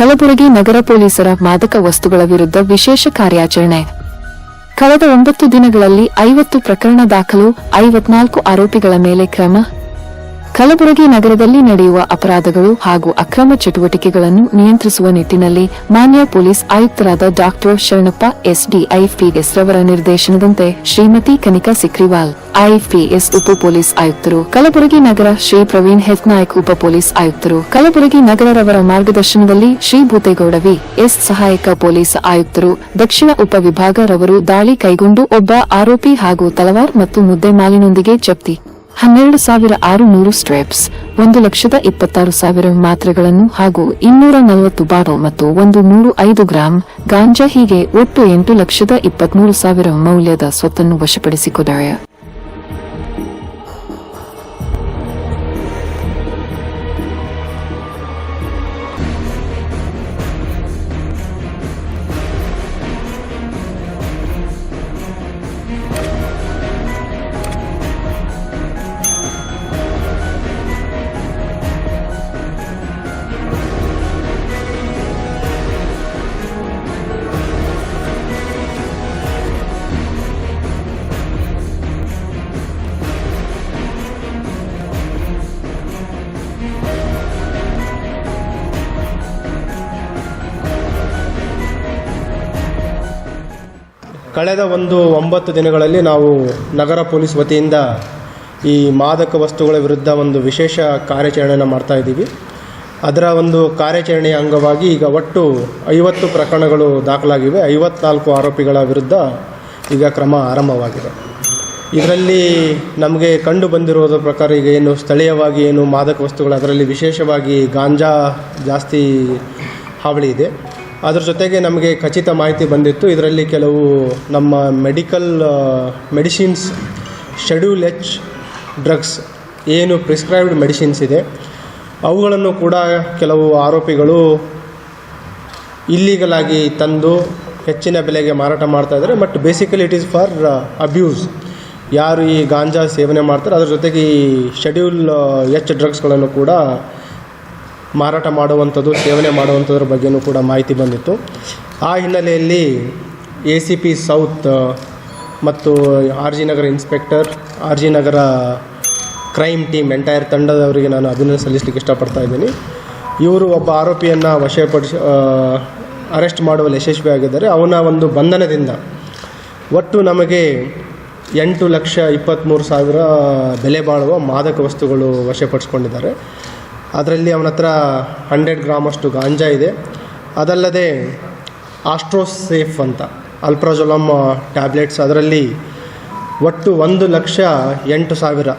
ಕಲಬುರಗಿ ನಗರ ಪೊಲೀಸರ ಮಾದಕ ವಸ್ತುಗಳ ವಿರುದ್ಧ ವಿಶೇಷ ಕಾರ್ಯಾಚರಣೆ. ಕಳೆದ ಒಂಬತ್ತು ದಿನಗಳಲ್ಲಿ ಐವತ್ತು ಪ್ರಕರಣ ದಾಖಲು, ಐವತ್ನಾಲ್ಕು ಆರೋಪಿಗಳ ಮೇಲೆ ಕ್ರಮ ಕಲಬುರಗಿ ನಗರದಲ್ಲಿ ನಡೆಯುವ ಅಪರಾಧಗಳು ಹಾಗೂ ಅಕ್ರಮ ಚಟುವಟಿಕೆಗಳನ್ನು ನಿಯಂತ್ರಿಸುವ ನಿಟ್ಟಿನಲ್ಲಿ ಮಾನ್ಯ ಪೊಲೀಸ್ ಆಯುಕ್ತರಾದ ಡಾಕ್ಟರ್ ಶರಣಪ್ಪ ಎಸ್ಡಿಐಪಿಎಸ್ ರವರ ನಿರ್ದೇಶನದಂತೆ ಶ್ರೀಮತಿ ಕನಿಕಾ ಸಿಕ್ರಿವಾಲ್, ಐಪಿಎಸ್ ಉಪ ಪೊಲೀಸ್ ಆಯುಕ್ತರು, ಕಲಬುರಗಿ ನಗರ ಶ್ರೀ ಪ್ರವೀಣ್ ಹೆತ್ನಾಯಕ್ ಉಪ ಪೊಲೀಸ್ ಆಯುಕ್ತರು, ಕಲಬುರಗಿ ನಗರರವರ ಮಾರ್ಗದರ್ಶನದಲ್ಲಿ ಶ್ರೀ ಭೂತೇಗೌಡವಿ ಎಸ್ ಸಹಾಯಕ ಪೊಲೀಸ್ ಆಯುಕ್ತರು, ದಕ್ಷಿಣ ಉಪವಿಭಾಗರವರು ದಾಳಿ ಕೈಗೊಂಡು ಒಬ್ಬ ಆರೋಪಿ ಹಾಗೂ ತಲವಾರ್ ಮತ್ತು ಮುದ್ದೆ ಮಾಲಿನೊಂದಿಗೆ ಜಪ್ತಿ. ಹನ್ನೆರಡು ಸಾವಿರ ಆರು ನೂರು ಸ್ಟ್ರೇಪ್ಸ್, ಒಂದು ಲಕ್ಷದ ಇಪ್ಪತ್ತಾರು ಸಾವಿರ ಮಾತ್ರೆಗಳನ್ನು ಹಾಗೂ ಇನ್ನೂರ ನಲವತ್ತು ಬಾಟಲ್ ಮತ್ತು ಒಂದು ನೂರು ಐದು ಗ್ರಾಂ ಗಾಂಜಾ ಹೀಗೆ ಒಟ್ಟು ಎಂಟು ಲಕ್ಷದ ಇಪ್ಪತ್ಮೂರು ಸಾವಿರ ಮೌಲ್ಯದ ಸ್ವತ್ತನ್ನು ವಶಪಡಿಸಿಕೊಂಡಿದ್ದಾರೆ ಕಳೆದ ಒಂದು ಒಂಬತ್ತು ದಿನಗಳಲ್ಲಿ ನಾವು ನಗರ ಪೊಲೀಸ್ ವತಿಯಿಂದ ಈ ಮಾದಕ ವಸ್ತುಗಳ ವಿರುದ್ಧ ಒಂದು ವಿಶೇಷ ಕಾರ್ಯಾಚರಣೆಯನ್ನು ಮಾಡ್ತಾ ಇದ್ದೀವಿ. ಅದರ ಒಂದು ಕಾರ್ಯಾಚರಣೆಯ ಅಂಗವಾಗಿ ಈಗ ಒಟ್ಟು ಐವತ್ತು ಪ್ರಕರಣಗಳು ದಾಖಲಾಗಿವೆ. ಐವತ್ನಾಲ್ಕು ಆರೋಪಿಗಳ ವಿರುದ್ಧ ಈಗ ಕ್ರಮ ಆರಂಭವಾಗಿದೆ. ಇದರಲ್ಲಿ ನಮಗೆ ಕಂಡು ಬಂದಿರೋದ್ರ ಪ್ರಕಾರ ಈಗ ಏನು ಸ್ಥಳೀಯವಾಗಿ ಏನು ಮಾದಕ ವಸ್ತುಗಳು ಅದರಲ್ಲಿ ವಿಶೇಷವಾಗಿ ಗಾಂಜಾ ಜಾಸ್ತಿ ಹಾವಳಿ ಇದೆ. ಅದ್ರ ಜೊತೆಗೆ ನಮಗೆ ಖಚಿತ ಮಾಹಿತಿ ಬಂದಿತ್ತು. ಇದರಲ್ಲಿ ಕೆಲವು ನಮ್ಮ medical medicines schedule H drugs ಏನು ಪ್ರಿಸ್ಕ್ರೈಬ್ಡ್ ಮೆಡಿಸಿನ್ಸ್ ಇದೆ. ಅವುಗಳನ್ನು ಕೂಡ ಕೆಲವು ಆರೋಪಿಗಳು ಇಲ್ಲೀಗಲ್ ಆಗಿ ತಂದು ಹೆಚ್ಚಿನ ಬೆಲೆಗೆ ಮಾರಾಟ ಮಾಡ್ತಾ ಇದ್ದಾರೆ. But basically it is for abuse ಯಾರು ಈ ಗಾಂಜಾ ಸೇವನೆ ಮಾಡ್ತಾರೆ, ಅದ್ರ ಜೊತೆಗೆ ಈ ಶೆಡ್ಯೂಲ್ ಎಚ್ ಡ್ರಗ್ಸ್ಗಳನ್ನು ಕೂಡ ಮಾರಾಟ ಮಾಡುವಂಥದ್ದು ಸೇವನೆ ಮಾಡುವಂಥದ್ರ ಬಗ್ಗೆಯೂ ಕೂಡ ಮಾಹಿತಿ ಬಂದಿತ್ತು. ಆ ಹಿನ್ನೆಲೆಯಲ್ಲಿ ಎ ಸಿ ಪಿ ಸೌತ್ ಮತ್ತು R G Nagar inspector, R G Nagar crime team, entire ತಂಡದವರಿಗೆ ನಾನು ಅಭಿನಂದನೆ ಸಲ್ಲಿಸಲಿಕ್ಕೆ ಇಷ್ಟಪಡ್ತಾ ಇದ್ದೀನಿ. ಇವರು ಒಬ್ಬ ಆರೋಪಿಯನ್ನು ವಶಪಡಿಸಿ ಅರೆಸ್ಟ್ ಮಾಡುವಲ್ಲಿ ಯಶಸ್ವಿಯಾಗಿದ್ದಾರೆ ಅವನ ಒಂದು ಬಂಧನದಿಂದ ಒಟ್ಟು ನಮಗೆ ಎಂಟು ಲಕ್ಷ ಇಪ್ಪತ್ತ್ಮೂರು ಸಾವಿರ ಬೆಲೆ ಬಾಳುವ ಮಾದಕ ವಸ್ತುಗಳು ವಶಪಡಿಸ್ಕೊಂಡಿದ್ದಾರೆ. ಅದರಲ್ಲಿ ಅವನ ಹತ್ರ ಹಂಡ್ರೆಡ್ ಗ್ರಾಮ್ ಅಷ್ಟು ಗಾಂಜಾ ಇದೆ. ಅದಲ್ಲದೆ ಆಸ್ಟ್ರೋಸೇಫ್ ಅಂತ, ಅಲ್ಪ್ರಾಜೊಲಮ್ ಟ್ಯಾಬ್ಲೆಟ್ಸ್, ಅದರಲ್ಲಿ ಒಟ್ಟು ಒಂದು ಲಕ್ಷ ಎಂಟು ಸಾವಿರ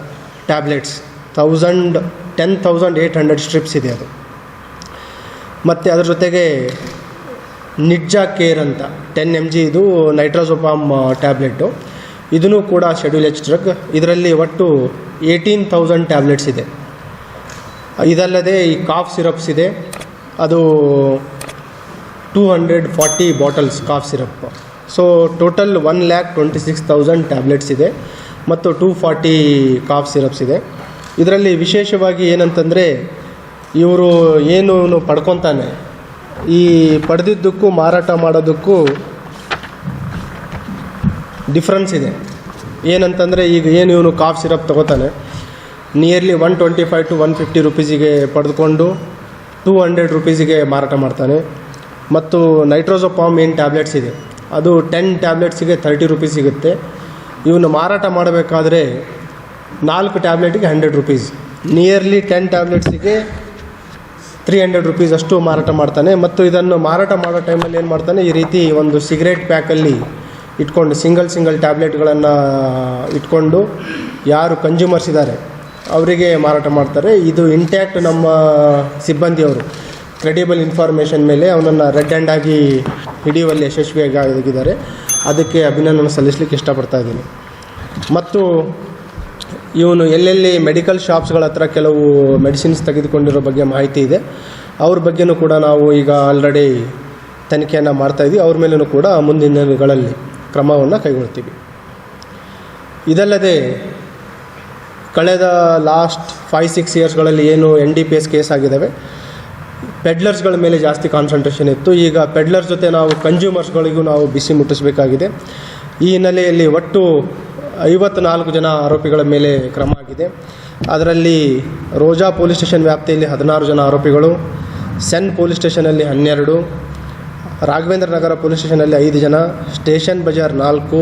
tablets thousand ten thousand eight hundred strips ಇದೆ ಅದು. ಮತ್ತು ಅದ್ರ ಜೊತೆಗೆ ನಿಡ್ಜಾ ಕೇರ್ ಅಂತ ಟೆನ್ ಎಂ ಜಿ ಇದು ನೈಟ್ರೋಸೋಪಾಮ್ ಟ್ಯಾಬ್ಲೆಟು ಇದೂ ಕೂಡ ಶೆಡ್ಯೂಲ್ ಎಚ್ ಡ್ರಗ್ ಇದರಲ್ಲಿ ಒಟ್ಟು ಏಯ್ಟೀನ್ ತೌಸಂಡ್ ಟ್ಯಾಬ್ಲೆಟ್ಸ್ ಇದೆ. ಇದಲ್ಲದೆ ಈ ಕಾಫ್ ಸಿರಪ್ಸ್ ಇದೆ. ಅದು two hundred forty bottles cough syrup. So total one lakh twenty six thousand tablets ಇದೆ ಮತ್ತು ಟೂ ಫಾರ್ಟಿ ಕಾಫ್ ಸಿರಪ್ಸ್ ಇದೆ. ಇದರಲ್ಲಿ ವಿಶೇಷವಾಗಿ ಏನಂತಂದರೆ, ಇವರು ಏನು ಪಡ್ಕೊತಾನೆ, ಈ ಪಡೆದಿದ್ದಕ್ಕೂ ಮಾರಾಟ ಮಾಡೋದಕ್ಕೂ ಡಿಫ್ರೆನ್ಸ್ ಇದೆ. ಏನಂತಂದರೆ, ಈಗ ಏನು ಇವನು ಕಾಫ್ ಸಿರಪ್ ತಗೋತಾನೆ nearly one twenty five to one fifty ರುಪೀಸಿಗೆ ಪಡೆದುಕೊಂಡು ಟೂ ಹಂಡ್ರೆಡ್ ರುಪೀಸಿಗೆ ಮಾರಾಟ ಮಾಡ್ತಾನೆ. ಮತ್ತು ನೈಟ್ರೋಸೋಪಾಮ್ ಏನು ಟ್ಯಾಬ್ಲೆಟ್ಸ್ ಇದೆ? ಅದು ಟೆನ್ ಟ್ಯಾಬ್ಲೆಟ್ಸಿಗೆ ತರ್ಟಿ ರುಪೀಸ್ ಸಿಗುತ್ತೆ. ಇವನು ಮಾರಾಟ ಮಾಡಬೇಕಾದ್ರೆ ನಾಲ್ಕು ಟ್ಯಾಬ್ಲೆಟಿಗೆ ಹಂಡ್ರೆಡ್ ರುಪೀಸ್ ನಿಯರ್ಲಿ ಟೆನ್ ಟ್ಯಾಬ್ಲೆಟ್ಸಿಗೆ ತ್ರೀ ಹಂಡ್ರೆಡ್ ರುಪೀಸ್ ಅಷ್ಟು ಮಾರಾಟ ಮಾಡ್ತಾನೆ. ಮತ್ತು ಇದನ್ನು ಮಾರಾಟ ಮಾಡೋ ಟೈಮಲ್ಲಿ ಏನು ಮಾಡ್ತಾನೆ? ಈ ರೀತಿ ಒಂದು ಸಿಗರೇಟ್ ಪ್ಯಾಕಲ್ಲಿ ಇಟ್ಕೊಂಡು ಸಿಂಗಲ್ ಸಿಂಗಲ್ ಟ್ಯಾಬ್ಲೆಟ್ಗಳನ್ನು ಇಟ್ಕೊಂಡು ಯಾರು ಕನ್ಸ್ಯೂಮರ್ಸ್ ಇದ್ದಾರೆ ಅವರಿಗೆ ಮಾರಾಟ ಮಾಡ್ತಾರೆ. ಇದು ಇಂಟ್ಯಾಕ್ಟ್ ನಮ್ಮ ಸಿಬ್ಬಂದಿಯವರು. ಕ್ರೆಡಿಬಲ್ ಇನ್ಫಾರ್ಮೇಷನ್ ಮೇಲೆ ಅವನನ್ನು ರೆಡ್ ಹ್ಯಾಂಡ್ ಆಗಿ ಹಿಡಿಯುವಲ್ಲಿ ಯಶಸ್ವಿಯಾಗಿ ಆಗಿದ್ದಾರೆ ಅದಕ್ಕೆ ಅಭಿನಂದನೆ ಸಲ್ಲಿಸಲಿಕ್ಕೆ ಇಷ್ಟಪಡ್ತಾ ಇದ್ದೀನಿ. ಮತ್ತು ಇವನು ಎಲ್ಲೆಲ್ಲಿ ಮೆಡಿಕಲ್ ಶಾಪ್ಸ್ಗಳ ಹತ್ರ ಕೆಲವು ಮೆಡಿಸಿನ್ಸ್ ತೆಗೆದುಕೊಂಡಿರೋ ಬಗ್ಗೆ ಮಾಹಿತಿ ಇದೆ. ಅವ್ರ ಬಗ್ಗೆನೂ ಕೂಡ ನಾವು ಈಗ ಆಲ್ರೆಡಿ ತನಿಖೆಯನ್ನು ಮಾಡ್ತಾಯಿದ್ವಿ ಅವ್ರ ಮೇಲೂ ಕೂಡ ಮುಂದಿನ ದಿನಗಳಲ್ಲಿ ಕ್ರಮವನ್ನು ಕೈಗೊಳ್ತೀವಿ. ಇದಲ್ಲದೆ ಕಳೆದ ಲಾಸ್ಟ್ ಫೈವ್ ಸಿಕ್ಸ್ ಇಯರ್ಸ್ಗಳಲ್ಲಿ ಏನು N D P S case ಆಗಿದ್ದಾವೆ ಪೆಡ್ಲರ್ಸ್ಗಳ ಮೇಲೆ ಜಾಸ್ತಿ ಕಾನ್ಸಂಟ್ರೇಷನ್ ಇತ್ತು. ಈಗ ಪೆಡ್ಲರ್ಸ್ ಜೊತೆ ನಾವು ಕನ್ಸ್ಯೂಮರ್ಸ್ಗಳಿಗೂ ನಾವು ಬಿಸಿ ಮುಟ್ಟಿಸಬೇಕಾಗಿದೆ. ಈ ಹಿನ್ನೆಲೆಯಲ್ಲಿ ಒಟ್ಟು ಐವತ್ನಾಲ್ಕು ಜನ ಆರೋಪಿಗಳ ಮೇಲೆ ಕ್ರಮ ಆಗಿದೆ. ಅದರಲ್ಲಿ ರೋಜಾ ಪೊಲೀಸ್ ಸ್ಟೇಷನ್ ವ್ಯಾಪ್ತಿಯಲ್ಲಿ ಹದಿನಾರು ಜನ ಆರೋಪಿಗಳು ಸೆನ್ ಪೊಲೀಸ್ ಸ್ಟೇಷನಲ್ಲಿ ಹನ್ನೆರಡು, ರಾಘವೇಂದ್ರ ನಗರ ಪೊಲೀಸ್ ಸ್ಟೇಷನಲ್ಲಿ ಐದು ಜನ ಸ್ಟೇಷನ್ ಬಜಾರ್ ನಾಲ್ಕು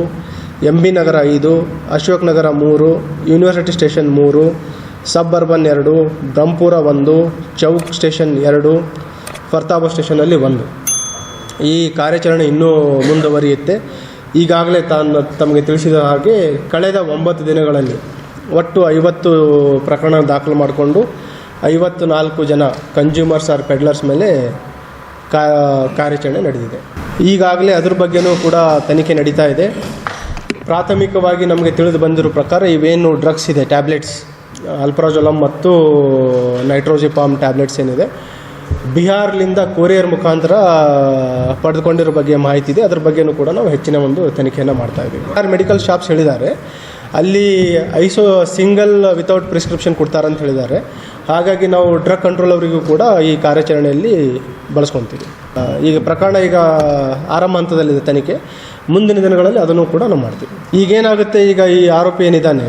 ಎಂ ಬಿ ನಗರ ಐದು, ಅಶೋಕ್ ನಗರ ಮೂರು, ಯೂನಿವರ್ಸಿಟಿ ಸ್ಟೇಷನ್ ಮೂರು ಸಬ್ ಅರ್ಬನ್ ಎರಡು, ಬ್ರಹ್ಮಪುರ ಒಂದು, ಚೌಕ್ ಸ್ಟೇಷನ್ ಎರಡು, ಫರ್ತಾಬ ಸ್ಟೇಷನಲ್ಲಿ ಒಂದು. ಈ ಕಾರ್ಯಾಚರಣೆ ಇನ್ನೂ ಮುಂದುವರಿಯುತ್ತೆ. ಈಗಾಗಲೇ ತಾನು ತಮಗೆ ತಿಳಿಸಿದ ಹಾಗೆ ಕಳೆದ ಒಂಬತ್ತು ದಿನಗಳಲ್ಲಿ ಒಟ್ಟು ಐವತ್ತು ಪ್ರಕರಣ ದಾಖಲು ಮಾಡಿಕೊಂಡು ಐವತ್ತು ನಾಲ್ಕು ಜನ ಕನ್ಸ್ಯೂಮರ್ಸ್ ಆರ್ ಪೆಡ್ಲರ್ಸ್ ಮೇಲೆ ಕಾರ್ಯಾಚರಣೆ ನಡೆದಿದೆ. ಈಗಾಗಲೇ ಅದ್ರ ಬಗ್ಗೆನೂ ಕೂಡ ತನಿಖೆ ನಡೀತಾ ಇದೆ. ಪ್ರಾಥಮಿಕವಾಗಿ ನಮಗೆ ತಿಳಿದು ಬಂದಿರೋ ಪ್ರಕಾರ ಇವೇನು ಡ್ರಗ್ಸ್ ಇದೆ ಟ್ಯಾಬ್ಲೆಟ್ಸ್ ಅಲ್ಪ್ರಾಜೊಲಮ್ ಮತ್ತು ನೈಟ್ರೋಜಿಪಾಮ್ ಟ್ಯಾಬ್ಲೆಟ್ಸ್ ಏನಿದೆ. ಬಿಹಾರ್ಲಿಂದ ಕೊರಿಯರ್ ಮುಖಾಂತರ ಪಡೆದುಕೊಂಡಿರೋ ಬಗ್ಗೆ ಮಾಹಿತಿ ಇದೆ. ಅದ್ರ ಬಗ್ಗೆನೂ ಕೂಡ ನಾವು ಹೆಚ್ಚಿನ ಒಂದು ತನಿಖೆಯನ್ನು ಮಾಡ್ತಾ ಇದ್ದೀವಿ. ಬಿಹಾರ್ ಮೆಡಿಕಲ್ ಶಾಪ್ಸ್ ಹೇಳಿದ್ದಾರೆ. ಅಲ್ಲಿ ಐಸೋ ಸಿಂಗಲ್ ವಿತೌಟ್ ಪ್ರಿಸ್ಕ್ರಿಪ್ಷನ್ ಕೊಡ್ತಾರಂತ ಹೇಳಿದ್ದಾರೆ. ಹಾಗಾಗಿ ನಾವು ಡ್ರಗ್ ಕಂಟ್ರೋಲ್ ಅವರಿಗೂ ಕೂಡ ಈ ಕಾರ್ಯಾಚರಣೆಯಲ್ಲಿ ಬಳಸ್ಕೊತೀವಿ. ಈಗ ಪ್ರಕರಣ ಈಗ ಆರಂಭ ಹಂತದಲ್ಲಿದೆ ತನಿಖೆ. ಮುಂದಿನ ದಿನಗಳಲ್ಲಿ ಅದನ್ನು ಕೂಡ ನಾವು ಮಾಡ್ತೀವಿ. ಈಗೇನಾಗುತ್ತೆ ಈಗ ಈ ಆರೋಪಿ ಏನಿದ್ದಾನೆ?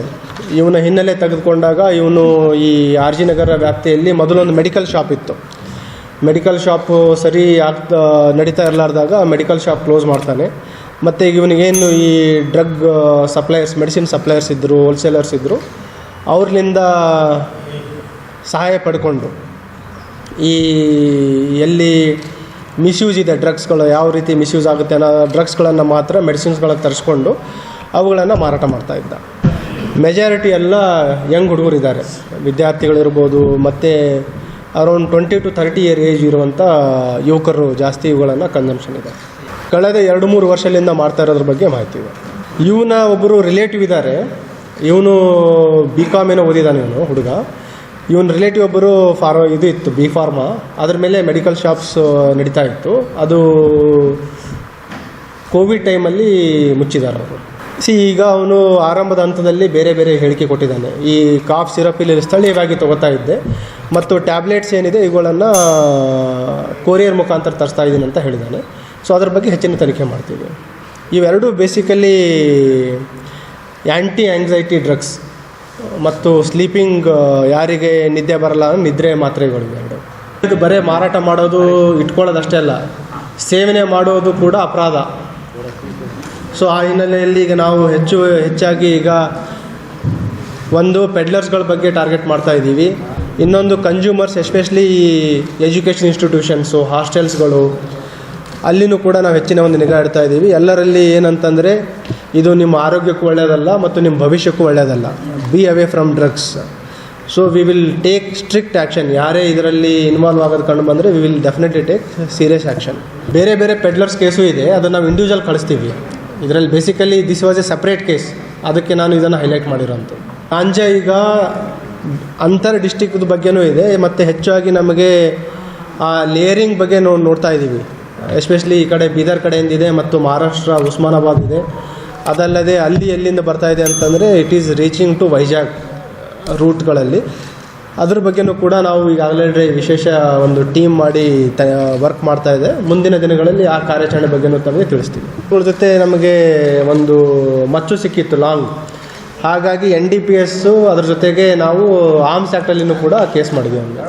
ಇವನ ಹಿನ್ನೆಲೆ ತೆಗೆದುಕೊಂಡಾಗ ಇವನು ಈ ಆರ್ ಜಿ ನಗರ ವ್ಯಾಪ್ತಿಯಲ್ಲಿ ಮೊದಲೊಂದು ಮೆಡಿಕಲ್ ಶಾಪ್ ಇತ್ತು. ಮೆಡಿಕಲ್ ಶಾಪು ಸರಿ ಆಗ್ತಾ, ನಡೀತಾ ಇರಲಾರ್ದಾಗ ಮೆಡಿಕಲ್ ಶಾಪ್ ಕ್ಲೋಸ್ ಮಾಡ್ತಾನೆ. ಮತ್ತು ಈಗ ಇವನಿಗೇನು ಈ ಡ್ರಗ್ ಸಪ್ಲೈಯರ್ಸ್ ಮೆಡಿಸಿನ್ ಸಪ್ಲೈಯರ್ಸ್ ಇದ್ದರು ಹೋಲ್ಸೇಲರ್ಸ್ ಇದ್ದರು ಅವ್ರಲಿಂದ ಸಹಾಯ ಪಡ್ಕೊಂಡು ಈ, ಎಲ್ಲಿ ಮಿಸ್ಯೂಸ್ ಇದೆ ಡ್ರಗ್ಸ್ಗಳು ಯಾವ ರೀತಿ ಮಿಸ್ಯೂಸ್ ಆಗುತ್ತೆ ಅನ್ನೋ ಡ್ರಗ್ಸ್ಗಳನ್ನು ಮಾತ್ರ ಮೆಡಿಸಿನ್ಸ್ಗಳಿಗೆ ತರಿಸ್ಕೊಂಡು ಅವುಗಳನ್ನು ಮಾರಾಟ ಮಾಡ್ತಾ ಇದ್ದ. ಮೆಜಾರಿಟಿ ಎಲ್ಲ ಯಂಗ್ ಹುಡುಗರಿದ್ದಾರೆ ವಿದ್ಯಾರ್ಥಿಗಳಿರ್ಬೋದು ಮತ್ತು around twenty to thirty year age ಇರುವಂಥ ಯುವಕರು ಜಾಸ್ತಿ ಇವುಗಳನ್ನು ಕನ್ಸಂಪ್ಷನ್ ಇದೆ. ಕಳೆದ ಎರಡು ಮೂರು ವರ್ಷದಿಂದ ಮಾಡ್ತಾ ಇರೋದ್ರ ಬಗ್ಗೆ ಮಾಹಿತಿ ಇದೆ. ಇವನ ಒಬ್ಬರು ರಿಲೇಟಿವ್ ಇದ್ದಾರೆ. ಇವನು ಬಿ ಕಾಮ್ ಏನೋ ಓದಿದ್ದಾನೆ ಇವನು ಹುಡುಗ. ಇವನ್ ರಿಲೇಟಿವ್ ಒಬ್ಬರು ಫಾರ್ ಇದು ಇತ್ತು ಬಿ ಫಾರ್ಮಾ ಅದ್ರ ಮೇಲೆ ಮೆಡಿಕಲ್ ಶಾಪ್ಸ್ ನಡೀತಾ ಇತ್ತು. ಅದು ಕೋವಿಡ್ ಟೈಮಲ್ಲಿ ಮುಚ್ಚಿದ್ದಾರೆ ಅವರು. ಸಿ ಈಗ ಅವನು ಆರಂಭದ ಹಂತದಲ್ಲಿ ಬೇರೆ ಬೇರೆ ಹೇಳಿಕೆ ಕೊಟ್ಟಿದ್ದಾನೆ. ಈ ಕಾಫ್ ಸಿರಪ್ ಇಲ್ಲಿ ಸ್ಥಳೀಯವಾಗಿ ತಗೋತಾ ಇದ್ದೆ. ಮತ್ತು ಟ್ಯಾಬ್ಲೆಟ್ಸ್ ಏನಿದೆ, ಇವುಗಳನ್ನು ಕೊರಿಯರ್ ಮುಖಾಂತರ ತರಿಸ್ತಾ ಇದ್ದೀನಿ ಅಂತ ಹೇಳಿದ್ದಾನೆ. ಸೊ ಅದ್ರ ಬಗ್ಗೆ ಹೆಚ್ಚಿನ ತನಿಖೆ ಮಾಡ್ತೀವಿ. ಇವೆರಡೂ ಬೇಸಿಕಲಿ ಆ್ಯಂಟಿ ಆಂಗ್ಸೈಟಿ ಡ್ರಗ್ಸ್ ಮತ್ತು ಸ್ಲೀಪಿಂಗ್ ಯಾರಿಗೆ ನಿದ್ದೆ ಬರಲ್ಲ ನಿದ್ರೆ ಮಾತ್ರೆಗಳು ಎರಡು ಇದು ಬರೀ ಮಾರಾಟ ಮಾಡೋದು ಇಟ್ಕೊಳ್ಳೋದು ಅಷ್ಟೇ ಅಲ್ಲ, ಸೇವನೆ ಮಾಡೋದು ಕೂಡ ಅಪರಾಧ. ಸೊ ಆ ಹಿನ್ನೆಲೆಯಲ್ಲಿ ಈಗ ನಾವು ಹೆಚ್ಚು ಹೆಚ್ಚಾಗಿ ಈಗ ಒಂದು ಪೆಡ್ಲರ್ಸ್ಗಳ ಬಗ್ಗೆ ಟಾರ್ಗೆಟ್ ಮಾಡ್ತಾ ಇದ್ದೀವಿ. ಇನ್ನೊಂದು ಕನ್ಸ್ಯೂಮರ್ಸ್ ಎಸ್ಪೆಷಲಿ ಎಜುಕೇಷನ್ ಇನ್ಸ್ಟಿಟ್ಯೂಷನ್ಸು ಹಾಸ್ಟೆಲ್ಸ್ಗಳು ಅಲ್ಲಿನೂ ಕೂಡ ನಾವು ಹೆಚ್ಚಿನ ಒಂದು ನಿಗಾ ಇಡ್ತಾ ಇದ್ದೀವಿ. ಎಲ್ಲರಲ್ಲಿ ಏನಂತಂದರೆ, ಇದು ನಿಮ್ಮ ಆರೋಗ್ಯಕ್ಕೂ ಒಳ್ಳೆಯದಲ್ಲ ಮತ್ತು ನಿಮ್ಮ ಭವಿಷ್ಯಕ್ಕೂ ಒಳ್ಳೆಯದಲ್ಲ be away from drugs so we will take strict action ಯಾರೇ ಇದರಲ್ಲಿ ಇನ್ವಾಲ್ವ್ ಆಗೋದು ಕಂಡು ಬಂದರೆ we will definitely take serious action ಬೇರೆ ಬೇರೆ ಪೆಡ್ಲರ್ಸ್ ಕೇಸು ಇದೆ. ಅದನ್ನು ನಾವು ಇಂಡಿವಿಜುವಲ್ ಕಳಿಸ್ತೀವಿ. ಇದರಲ್ಲಿ basically this was a separate case ಅದಕ್ಕೆ ನಾನು ಇದನ್ನು ಹೈಲೈಟ್ ಮಾಡಿರೋಂಥ ಗಾಂಜ ಈಗ ಅಂತರ್ ಡಿಸ್ಟಿಕ್ದ ಬಗ್ಗೆನೂ ಇದೆ. ಮತ್ತು ಹೆಚ್ಚಾಗಿ ನಮಗೆ ಆ ಲೇಯರಿಂಗ್ ಬಗ್ಗೆ ನೋಡಿ ನೋಡ್ತಾ ಇದ್ದೀವಿ ಎಸ್ಪೆಷಲಿ ಈ ಕಡೆ ಬೀದರ್ ಕಡೆಯಿಂದ ಇದೆ ಮತ್ತು ಮಹಾರಾಷ್ಟ್ರ, ಉಸ್ಮಾನಾಬಾದ್ ಇದೆ. ಅದಲ್ಲದೆ ಅಲ್ಲಿ ಎಲ್ಲಿಂದ ಬರ್ತಾ ಇದೆ ಅಂತಂದರೆ it is reaching to Vizag ರೂಟ್ಗಳಲ್ಲಿ ಅದ್ರ ಬಗ್ಗೆನೂ ಕೂಡ ನಾವು ಈಗಾಗಲೇ ವಿಶೇಷ ಒಂದು ಟೀಮ್ ಮಾಡಿ ತ ವರ್ಕ್ ಮಾಡ್ತಾ ಇದೆ. ಮುಂದಿನ ದಿನಗಳಲ್ಲಿ ಆ ಕಾರ್ಯಾಚರಣೆ ಬಗ್ಗೆನೂ ತಮಗೆ ತಿಳಿಸ್ತೀವಿ. ಇವ್ರ ಜೊತೆ ನಮಗೆ ಒಂದು ಮಚ್ಚು ಸಿಕ್ಕಿತ್ತು, ಲಾಂಗ್. ಹಾಗಾಗಿ ಎನ್ ಡಿ ಪಿ ಎಸ್ಸು ಅದ್ರ ಜೊತೆಗೆ ನಾವು ಆರ್ಮ್ಸ್ ಆ್ಯಕ್ಟಲ್ಲಿನೂ ಕೂಡ ಕೇಸ್ ಮಾಡಿದ್ದೀವಿ ಅವ್ನಿಗೆ